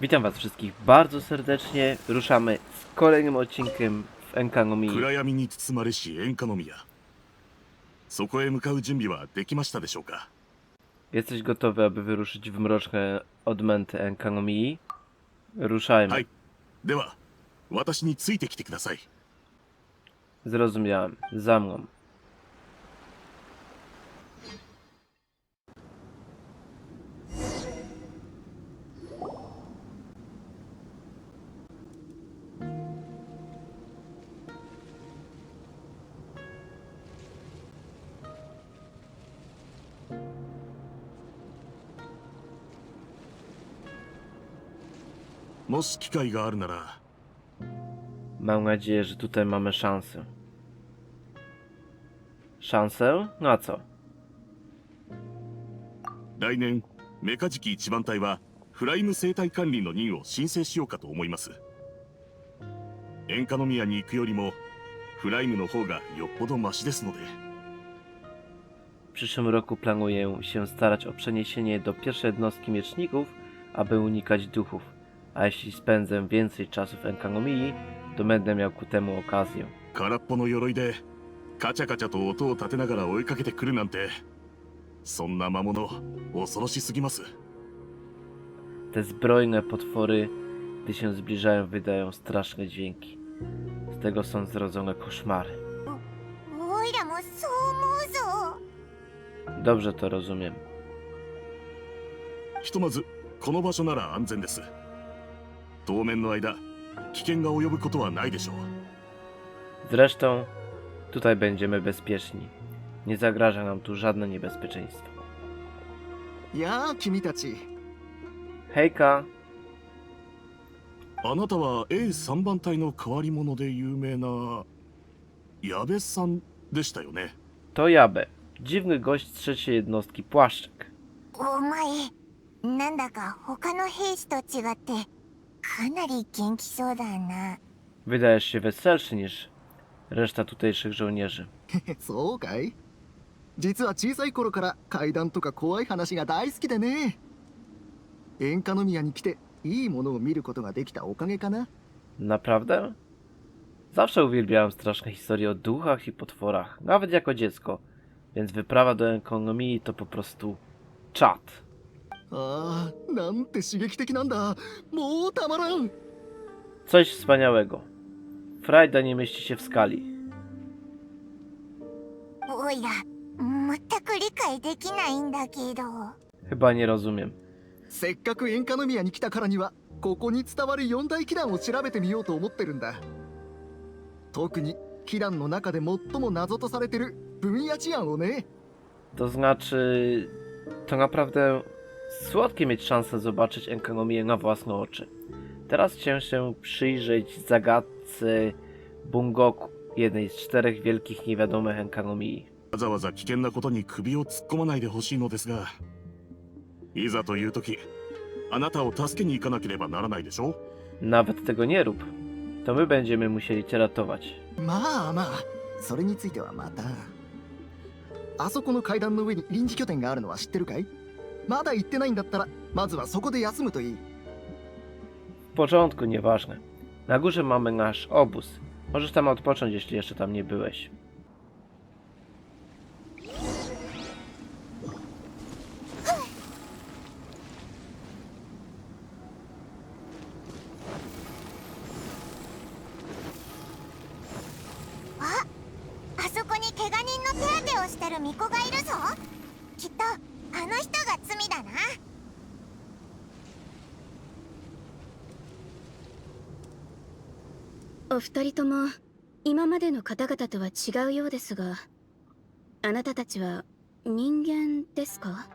Witam was wszystkich bardzo serdecznie. Ruszamy z kolejnym odcinkiem w Enkanomii. 暗闇に包まれし演歌の宮そこへ向かう準備はできましたでしょうか Jesteś gotowy, aby wyruszyć w mroczne odmęty Enkanomii? Ruszajmy. はいでは私についてきてください Zrozumiałem. Za mną. もし機会があるなら Mam nadzieję, że tutaj mamy szansę. Szansę? Na co? 来年メカジキ一番隊はフライム生態管理の任を申請しようかと思います演歌の宮に行くよりもフライムの方がよっぽどマシですので W przyszłym roku planuję się starać o przeniesienie do pierwszej jednostki mieczników, aby unikać duchów. A jeśli spędzę więcej czasu w Enkanomii, to będę miał ku temu okazję. 空っぽの鎧でカチャカチャと音を立てながら追いかけてくるなんてそんな魔物恐ろしすぎます Te zbrojne potwory, gdy się zbliżają, wydają straszne dźwięki. Z tego są zrodzone koszmary. おいらもそう思うぞ Dobrze to rozumiem. ひとまずこの場所なら安全です 当面の間危険が及ぶことはないでしょう Zresztą, tutaj będziemy bezpieczni. Nie zagraża nam tu żadne niebezpieczeństwo. やあ君たち Hejka! あなたは A3 番隊の変わり者で有名な矢部さんでしたよね To Jabe, dziwny gość z trzeciej jednostki Płaszczyk. お前なんだか他の兵士と違って かなり元気そうだな Wydajesz się weselszy niż reszta tutejszych żołnierzy. そうかい実は小さい頃から怪談とか怖い話が大好きでね演歌の宮に来ていいものを見ることができたおかげかな Naprawdę? Zawsze uwielbiałem straszne historie o duchach i potworach, nawet jako dziecko, więc wyprawa do ekonomii to po prostu czat. ああなんて刺激的なんだもうたまらん Coś wspaniałego. Frajda nie mieści się w skali. おいら全く理解できないんだけど Chyba nie rozumiem. せっかく演歌の宮に来たからにはここに伝わる四大祈願を調べてみようと思ってるんだ特に祈願の中で最も謎とされてる分野治安をね To znaczy, to naprawdę słodkie mieć szansę zobaczyć ekonomię na własne oczy. Teraz chciałem się przyjrzeć zagadce Bungoku, jednej z czterech wielkich niewiadomych ekonomii. わざわざ危険なことに首を突っ込まないでほしいのですがいざという時あなたを助けに行かなければならないでしょ Nawet tego nie rób. To my będziemy musieli cię ratować. まあまあそれについてはまたあそこの階段の上に臨時拠点があるのは知ってるかい まだ行ってないんだったらまずはそこで休むといい W porządku, nieważne. Na górze mamy nasz obóz. Możesz tam odpocząć, jeśli jeszcze tam nie byłeś. あの人が罪だなお二人とも今までの方々とは違うようですがあなたたちは人間ですか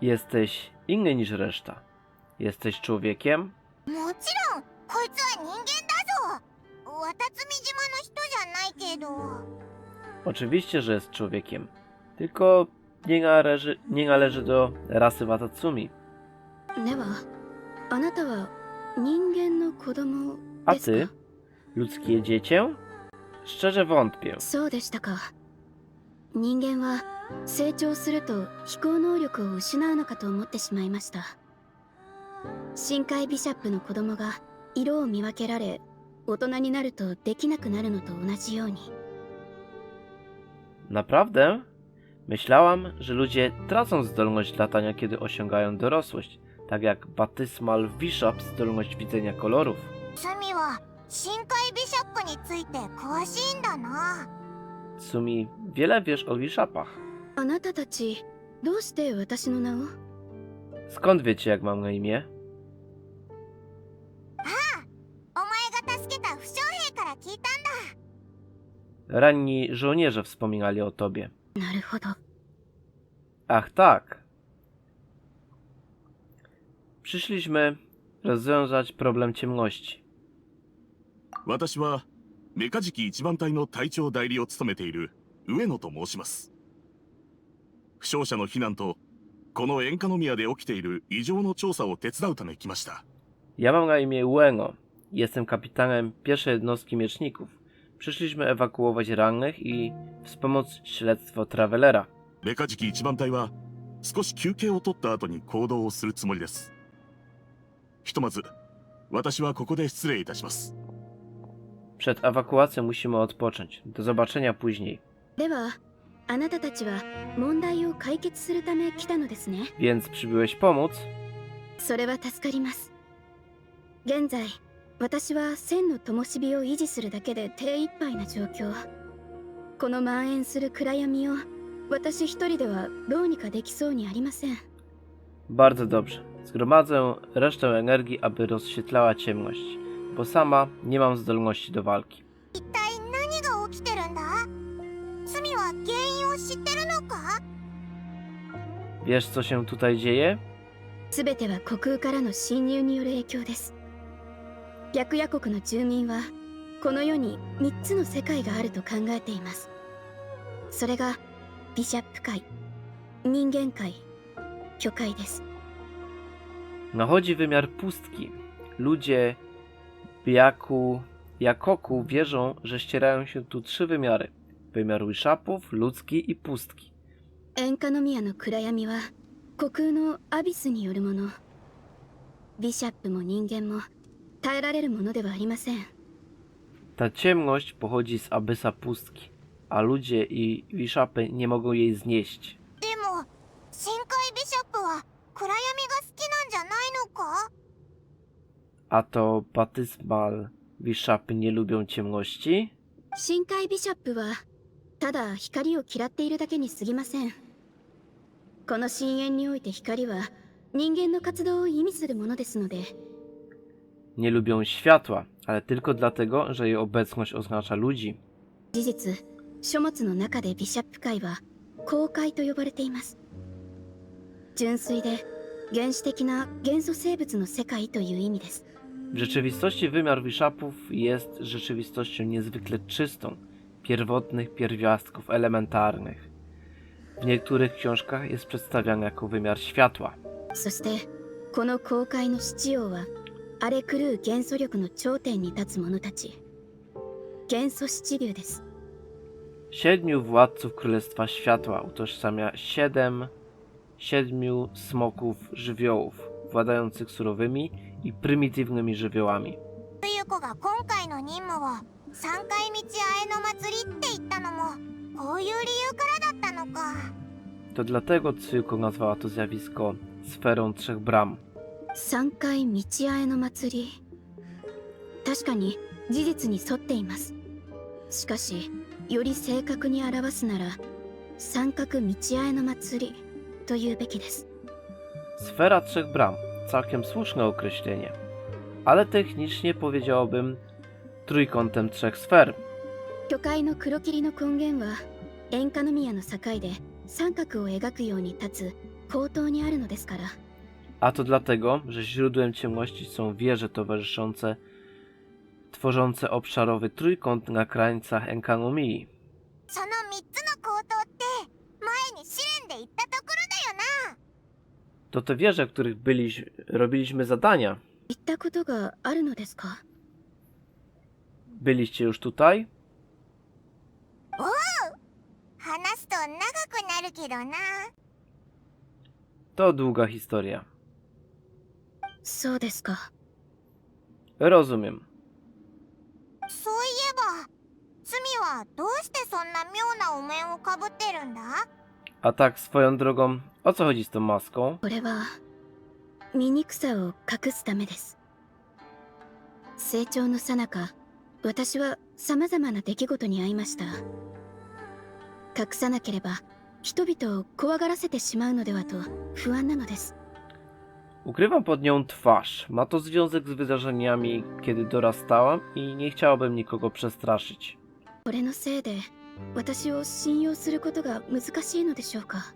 ？Jesteś inny niż reszta. Jesteś człowiekiem? もちろんこいつは人間だぞ渡積島の人じゃないけど Oczywiście, że jest człowiekiem. Tylko nie należy, nie należy do rasy Watatsumi. ではあなたは人間の子供 A です ty? か Ludzkie dziecię? Szczerze wątpię. そうでしたか人間は成長すると飛行能力を失うのかと思ってしまいました 深海ビシャップの子供が色を見分けられ大人になるとできなくなるのと同じように Naprawdę? Myślałam, że ludzie tracą zdolność latania, kiedy osiągają dorosłość, tak jak Batysmal Bishop zdolność widzenia kolorów. Sumi wiele wiesz o Bishopach. Skąd wiecie, jak mam na imię? Ranni żołnierze wspominali o tobie. なるほど Ach tak. Przyszliśmy rozwiązać problem ciemności. 私はメカジキ一番隊の隊長代理を務めている上野と申します負傷者の避難とこのエンカノミアで起きている異常の調査を手伝うため来ました Ja mam na imię Ueno. Jestem kapitanem pierwszej jednostki mieczników. Przyszliśmy ewakuować rannych i wspomóc śledztwo Travelera. メカジキ一番隊は少し休憩を取った後に行動をするつもりですひとまず私はここで失礼いたします Przed ewakuacją musimy odpocząć. Do zobaczenia później. ではあなたたちは問題を解決するため来たのですね Więc przybyłeś pomóc? それは助かります現在 私は千の灯火を維持するだけで手一杯な状況この蔓延する暗闇を私一人ではどうにかできそうにありません Bardzo dobrze. Zgromadzę resztę energii, aby rozświetlała ciemność, bo sama nie mam zdolności do walki. 一体何が起きてるんだスミは原因を知ってるのか Wiesz, co się tutaj dzieje? 全ては虚空からの侵入による影響です白夜国の住民はこの世に3つの世界があると考えていますそれがビシャップ界人間界巨界です Nachodzi wymiar pustki. Ludzie Biaku, Jakoku wierzą, że ścierają się tu trzy wymiary. Wymiar Wishapów, ludzki i pustki. エンカノミアの暗闇は虚空のアビスによるものビシャップも人間も耐えられるものではありません Ta ciemność pochodzi z abysa pustki, a ludzie i Wishapy nie mogą jej znieść. でも深海ビシャップは暗闇が好きなんじゃないのか A to Batysmal Wishapy nie lubią ciemności? 深海ビシャップはただ光を嫌っているだけに過ぎませんこの深淵において光は人間の活動を意味するものですので Nie lubią światła, ale tylko dlatego, że jej obecność oznacza ludzi. 事実書物の中でビシャップ界は公海と呼ばれています純粋で原始的な元素生物の世界という意味です W rzeczywistości wymiar Wishapów jest rzeczywistością niezwykle czystą, pierwotnych pierwiastków elementarnych. W niektórych książkach jest przedstawiany jako wymiar światła. そしてこの公海の七王は 荒れ狂う元素力の頂点に立つ者たち元素七流です Siedmiu władców Królestwa Światła utożsamia siedem, siedmiu smoków żywiołów, władających surowymi i prymitywnymi żywiołami. 冬子が今回の任務を三回道あえの祭りって言ったのもこういう理由からだったのか To dlatego Tsuko nazwała to zjawisko sferą trzech bram. 三回道あえの祭り確かに事実に沿っていますしかしより正確に表すなら三角道あえの祭りというべきです Sfera trzech bram. Całkiem słuszne określenie. Ale technicznie powiedziałbym trójkątem trzech sfer. 巨海の黒霧の根源はエンカノミアの境で三角を描くように立つ高等にあるのですから A to dlatego, że źródłem ciemności są wieże towarzyszące, tworzące obszarowy trójkąt na krańcach Enkanomii. その3つの口頭って前に試練で言ったところだよな To te wieże, w których byliś, robiliśmy zadania. 言ったことがあるのですか Byliście już tutaj? 話すと長くなるけどな To długa historia. そうですか。Rozumiem. そういえば罪はどうしてそんな妙なお面をかぶってるんだ？A tak swoją drogą, o co chodzi z tą maską? これは醜さを隠すためです。成長の最中私は様々な出来事に遭いました。隠さなければ人々を怖がらせてしまうのではと不安なのです Ukrywam pod nią twarz. Ma to związek z wydarzeniami, kiedy dorastałam i nie chciałabym nikogo przestraszyć. これのせいで私を信用することが難しいのでしょうか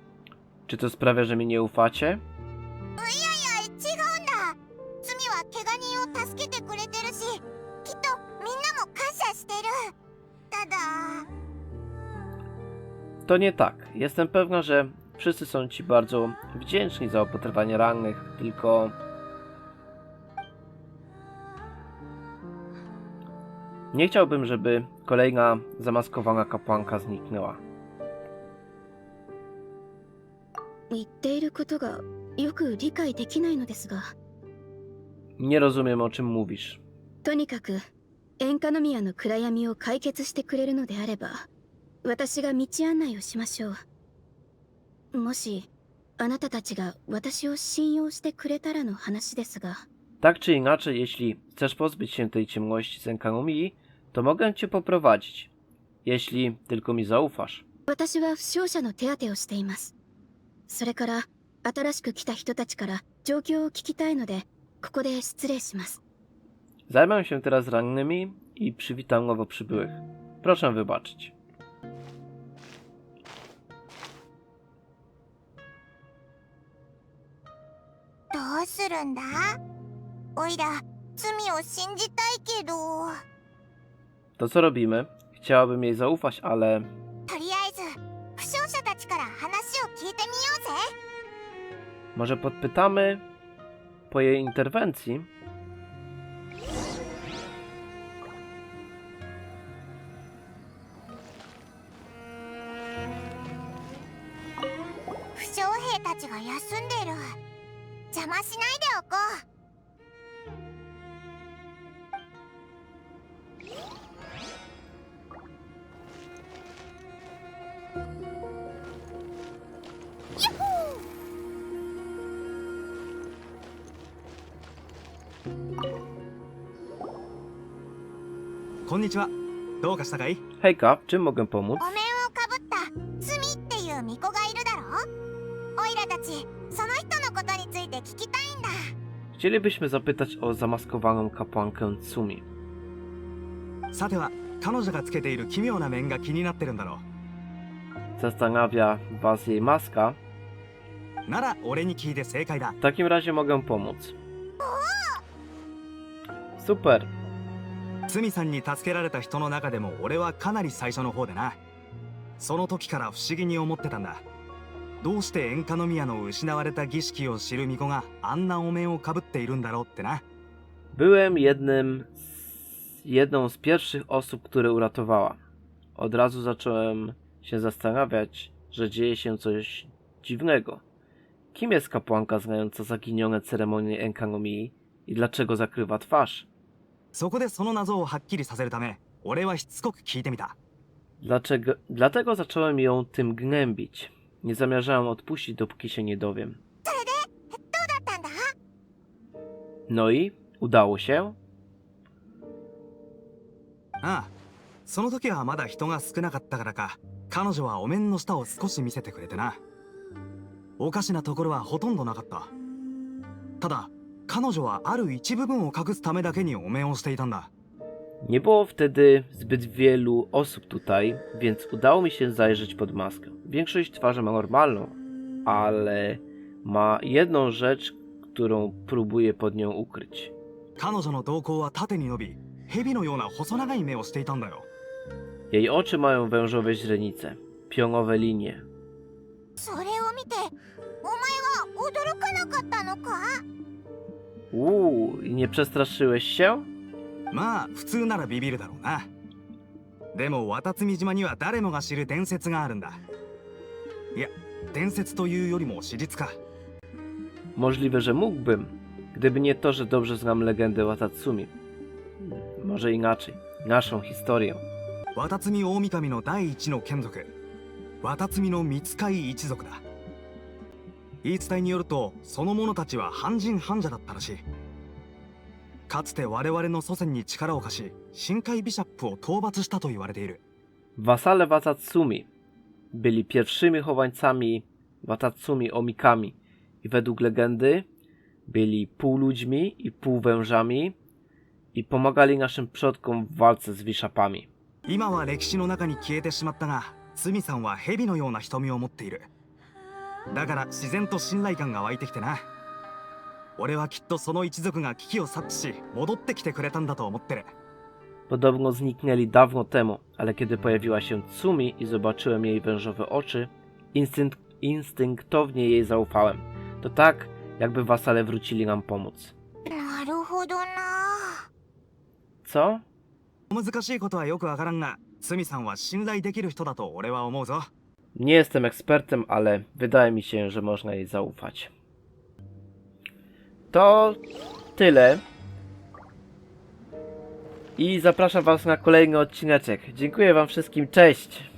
Czy to sprawia, że mi nie ufacie? いやいや違うんだ罪は怪我人を助けてくれてるしきっとみんなも感謝してるただ To nie tak. Jestem pewna, że wszyscy są ci bardzo wdzięczni za opatrywanie rannych, tylko. Nie chciałbym, żeby kolejna zamaskowana kapłanka zniknęła. 言っていることがよく理解できないのですが Nie rozumiem, o czym mówisz. とにかくエンカノミアの暗闇を解決してくれるのであれば私が道案内をしましょう もしあなたたちが私を信用してくれたらの話ですが Tak czy inaczej, jeśli chcesz pozbyć się tej ciemności z Enkanomii, to mogę cię poprowadzić. Jeśli tylko mi zaufasz. 私は負傷者の手当てをしていますそれから新しく来た人たちから状況を聞きたいのでここで失礼します Zajmę się teraz rannymi i przywitam nowo przybyłych. Proszę wybaczyć. するんだおいら罪を信じたいけど To co robimy? Chciałabym jej zaufać, ale とりあえず負傷者たちから話を聞いてみようぜ może podpytamy po jej interwencji? 負傷兵たちが休んでる邪魔しないでおこう。こんにちは。どうかしたかい？czym mogę pomóc? お面をかぶった罪っていう巫女がいるだろオイラたちその人のことについて聞きたいんだ Chcielibyśmy zapytać o zamaskowaną kapłankę Tsumi. さては彼女がつけている奇妙な面が気になってるんだろ Zastanawia was jej maska? うなら俺に聞いて正解だ W takim razie mogę pomóc. Super. スミさんに助けられた人の中でも俺はかなり最初の方でなその時から不思議に思ってたんだどうしてエンカノミアの失われた儀式を知る巫女があんなお面をかぶっているんだろうってな Byłem jednym z, jedną z pierwszych osób, które uratowała. Od razu zacząłem się zastanawiać, że dzieje się coś dziwnego. Kim jest kapłanka znająca zaginione ceremonie Enkanomii i dlaczego zakrywa twarz? そこでその謎をはっきりさせるため俺はしつこく聞いてみた Dlaczego, dlatego zacząłem ją tym gnębić. Nie zamierzałem odpuścić, dopóki się nie dowiem. どうだったんだ No i? Udało się? ああその時はまだ人が少なかったからか。彼女はお面の下を少し見せてくれてな。おかしなところはほとんどなかった。ただ彼女はある一部分を隠すためだけにお面をしていたんだ Nie było wtedy zbyt wielu osób tutaj, więc udało mi się zajrzeć pod maskę. Większość twarzy ma normalną, ale ma jedną rzecz, którą próbuje pod nią ukryć. 彼女の瞳孔は縦に伸び蛇のような細長い目をしていたんだよ Jej oczy mają wężowe źrenice, pionowe linie. それを見てお前は驚かなかったのか Uuu, i nie przestraszyłeś się? まあ普通ならビビるだろうなでも渡積島には誰もが知る伝説があるんだいや伝説というよりも史実か Możliwe, że mógłbym. Gdyby nie to, że dobrze znam legendę Watatsumi. Hmm, Może inaczej. Naszą historię. 渡積大神の第一の眷属渡積の三海一族だ言い伝えによるとその者たちは半人半者だったらしいかつて我々の祖先に力を貸し深海ビシャップを討伐したと言われている Wasale Watatsumi byli pierwszymi chowańcami Watatsumi Omikami i według legendy byli pół ludźmi i pół wężami i pomagali naszym przodkom w walce z Wiszapami. 今は歴史の中に消えてしまったがスミさんは蛇のような瞳を持っているだから自然と信頼感が湧いてきてな俺はきっとその一族が危機を察知し戻ってきてくれたんだと思ってる Podobno zniknęli dawno temu, ale kiedy pojawiła się Tsumi i zobaczyłem jej wężowe oczy, instynkt, instynktownie jej zaufałem. To tak, jakby wasale wrócili nam pomóc. なるほどな Co? 難しいことはよくわからんがスミさんは信頼できる人だと俺は思うぞ Nie jestem ekspertem, ale wydaje mi się, że można jej zaufać. To tyle. I zapraszam Was na kolejny odcineczek. Dziękuję Wam wszystkim, cześć!